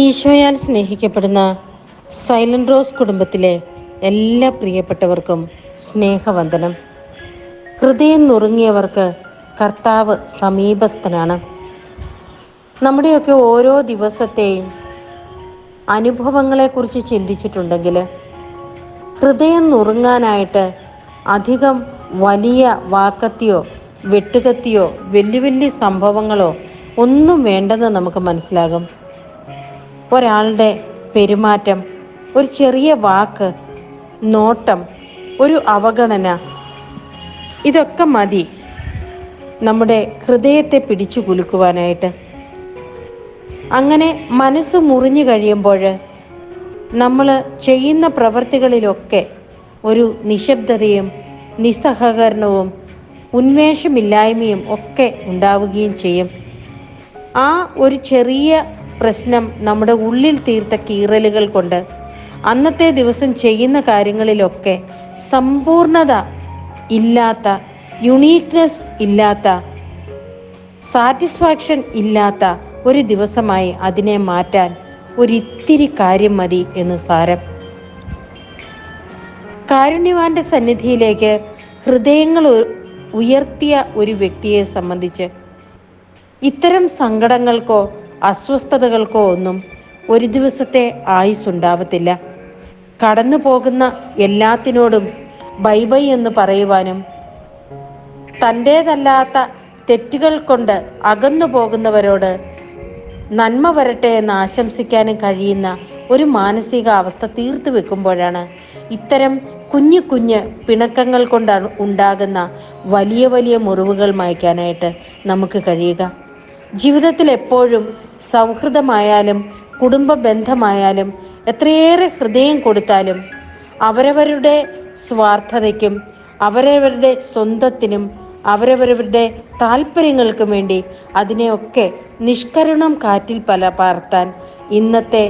ഈശോയാൽ സ്നേഹിക്കപ്പെടുന്ന silent rose കുടുംബത്തിലെ എല്ലാ പ്രിയപ്പെട്ടവർക്കും സ്നേഹവന്ദനം. ഹൃദയം നുറുങ്ങിയവർക്ക് കർത്താവ് സമീപസ്ഥനാണ്. നമ്മുടെയൊക്കെ ഓരോ ദിവസത്തെയും അനുഭവങ്ങളെക്കുറിച്ച് ചിന്തിച്ചിട്ടുണ്ടെങ്കിൽ ഹൃദയം നുറുങ്ങാനായിട്ട് അധികം വലിയ വാക്കത്തിയോ വെട്ടുകത്തിയോ വലിയ വലിയ സംഭവങ്ങളോ ഒന്നും വേണ്ടെന്ന് നമുക്ക് മനസ്സിലാകും. ഒരാളുടെ പെരുമാറ്റം ഒരു ചെറിയ വാക്ക് നോട്ടം ഒരു അവഗണന ഇതൊക്കെ മതി നമ്മുടെ ഹൃദയത്തെ പിടിച്ചു കുലുക്കുവാനായിട്ട്. അങ്ങനെ മനസ്സ് മുറിഞ്ഞു കഴിയുമ്പോൾ നമ്മൾ ചെയ്യുന്ന പ്രവൃത്തികളിലൊക്കെ ഒരു നിശബ്ദതയും നിസ്സഹകരണവും ഉന്മേഷമില്ലായ്മയും ഒക്കെ ഉണ്ടാവുകയും ചെയ്യും. ആ ഒരു ചെറിയ പ്രശ്നം നമ്മുടെ ഉള്ളിൽ തീർത്ത കീറലുകൾ കൊണ്ട് അന്നത്തെ ദിവസം ചെയ്യുന്ന കാര്യങ്ങളിലൊക്കെ സമ്പൂർണത ഇല്ലാത്ത യുണീക്നെസ് ഇല്ലാത്ത സാറ്റിസ്ഫാക്ഷൻ ഇല്ലാത്ത ഒരു ദിവസമായി അതിനെ മാറ്റാൻ ഒരിത്തിരി കാര്യം മതി എന്ന് സാരം. കാരുണ്യവാന്റെ സന്നിധിയിലേക്ക് ഹൃദയങ്ങൾ ഉയർത്തിയ ഒരു വ്യക്തിയെ സംബന്ധിച്ച് ഇത്തരം സങ്കടങ്ങൾക്കോ അസ്വസ്ഥതകൾക്കോ ഒന്നും ഒരു ദിവസത്തെ ആയുസ് ഉണ്ടാവത്തില്ല കടന്നു പോകുന്ന എല്ലാത്തിനോടും ബൈ ബൈ എന്ന് പറയുവാനും തന്റേതല്ലാത്ത തെറ്റുകൾ കൊണ്ട് അകന്നു പോകുന്നവരോട് നന്മ വരട്ടെ എന്ന് ആശംസിക്കാനും കഴിയുന്ന ഒരു മാനസികാവസ്ഥ തീർത്തു വെക്കുമ്പോഴാണ് ഇത്തരം കുഞ്ഞു കുഞ്ഞ് പിണക്കങ്ങൾ കൊണ്ടാണ് ഉണ്ടാകുന്ന വലിയ വലിയ മുറിവുകൾ മായ്ക്കാനായിട്ട് നമുക്ക് കഴിയുക. ജീവിതത്തിൽ എപ്പോഴും സൗഹൃദമായാലും കുടുംബ ബന്ധമായാലും എത്രയേറെ ഹൃദയം കൊടുത്താലും അവരവരുടെ സ്വാർത്ഥതയ്ക്കും അവരവരുടെ സ്വന്തത്തിനും അവരവരുടെ താല്പര്യങ്ങൾക്കും വേണ്ടി അതിനെയൊക്കെ നിഷ്കരുണം കാറ്റിൽ പല പാർത്താൻ ഇന്നത്തെ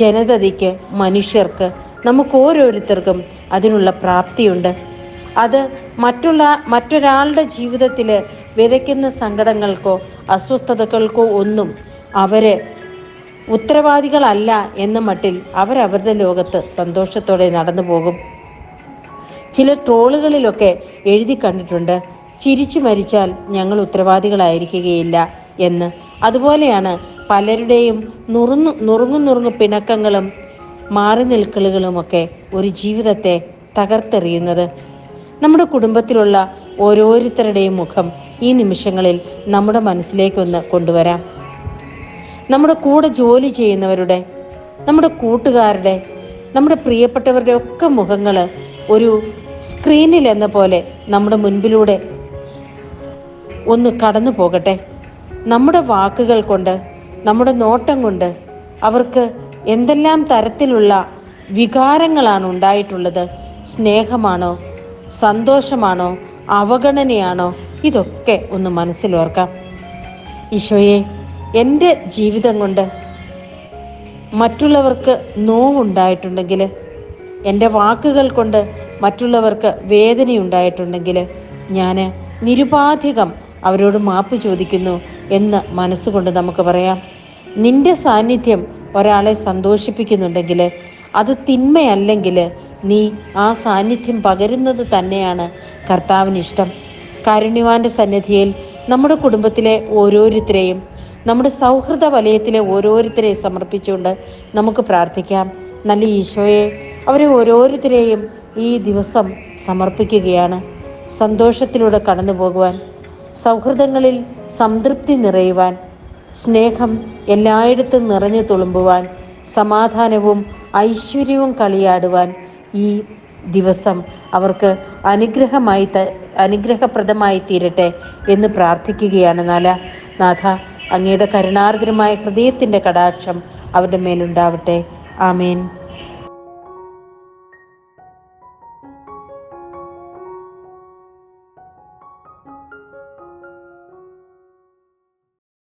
ജനതയ്ക്ക് മനുഷ്യർക്ക് നമുക്ക് ഓരോരുത്തർക്കും അതിനുള്ള പ്രാപ്തിയുണ്ട്. അത് മറ്റുള്ള മറ്റൊരാളുടെ ജീവിതത്തിൽ വിതയ്ക്കുന്ന സങ്കടങ്ങൾക്കോ അസ്വസ്ഥതകൾക്കോ ഒന്നും അവർ ഉത്തരവാദികളല്ല എന്ന മട്ടിൽ അവരവരുടെ ലോകത്ത് സന്തോഷത്തോടെ നടന്നു പോകും. ചില ട്രോളുകളിലൊക്കെ എഴുതി കണ്ടിട്ടുണ്ട് ചിരിച്ചു മരിച്ചാൽ ഞങ്ങൾ ഉത്തരവാദികളായിരിക്കുകയില്ല എന്ന്. അതുപോലെയാണ് പലരുടെയും നുറുങ്ങു നുറുങ്ങു നുറുങ്ങു പിണക്കങ്ങളും മാറി നിൽക്കലുകളുമൊക്കെ ഒരു ജീവിതത്തെ തകർത്തെറിയുന്നത്. നമ്മുടെ കുടുംബത്തിലുള്ള ഓരോരുത്തരുടെയും മുഖം ഈ നിമിഷങ്ങളിൽ നമ്മുടെ മനസ്സിലേക്കൊന്ന് കൊണ്ടുവരാം. നമ്മുടെ കൂടെ ജോലി ചെയ്യുന്നവരുടെ നമ്മുടെ കൂട്ടുകാരുടെ നമ്മുടെ പ്രിയപ്പെട്ടവരുടെ ഒക്കെ മുഖങ്ങൾ ഒരു സ്ക്രീനിൽ എന്ന പോലെ നമ്മുടെ മുൻപിലൂടെ ഒന്ന് കടന്നു പോകട്ടെ. നമ്മുടെ വാക്കുകൾ കൊണ്ട് നമ്മുടെ നോട്ടം കൊണ്ട് അവർക്ക് എന്തെല്ലാം തരത്തിലുള്ള വികാരങ്ങളാണ് ഉണ്ടായിട്ടുള്ളത് സ്നേഹമാണോ സന്തോഷമാണോ? അവഗണനയാണോ? ഇതൊക്കെ ഒന്ന് മനസ്സിലോർക്കാം. ഈശോയെ എന്റെ ജീവിതം കൊണ്ട് മറ്റുള്ളവർക്ക് നോവുണ്ടായിട്ടുണ്ടെങ്കിൽ എന്റെ വാക്കുകൾ കൊണ്ട് മറ്റുള്ളവർക്ക് വേദനയുണ്ടായിട്ടുണ്ടെങ്കിൽ ഞാൻ നിരുപാധികം അവരോട് മാപ്പ് ചോദിക്കുന്നു എന്ന് മനസ്സുകൊണ്ട് നമുക്ക് പറയാം. നിന്റെ സാന്നിധ്യം ഒരാളെ സന്തോഷിപ്പിക്കുന്നുണ്ടെങ്കിൽ അത് തിന്മയല്ലെങ്കിൽ നീ ആ സാന്നിധ്യം പകരുന്നത് തന്നെയാണ് കർത്താവിന് ഇഷ്ടം കാരുണ്യവാന്റെ സന്നിധിയിൽ നമ്മുടെ കുടുംബത്തിലെ ഓരോരുത്തരെയും നമ്മുടെ സൗഹൃദ വലയത്തിലെ ഓരോരുത്തരെയും സമർപ്പിച്ചുകൊണ്ട് നമുക്ക് പ്രാർത്ഥിക്കാം. നല്ല ഈശോയെ അവരെ ഓരോരുത്തരെയും ഈ ദിവസം സമർപ്പിക്കുകയാണ്. സന്തോഷത്തിലൂടെ കടന്നു പോകുവാൻ സൗഹൃദങ്ങളിൽ സംതൃപ്തി നിറയുവാൻ സ്നേഹം എല്ലായിടത്തും നിറഞ്ഞു തുളുമ്പുവാൻ സമാധാനവും ഐശ്വര്യവും കളിയാടുവാൻ ഈ ദിവസം അവർക്ക് അനുഗ്രഹമായി ത അനുഗ്രഹപ്രദമായി തീരട്ടെ എന്ന് പ്രാർത്ഥിക്കുകയാണ് നാല. നാഥ അങ്ങയുടെ കരുണാർദ്രമായ ഹൃദയത്തിന്റെ കടാക്ഷം അവരുടെ മേലുണ്ടാവട്ടെ. ആമേൻ.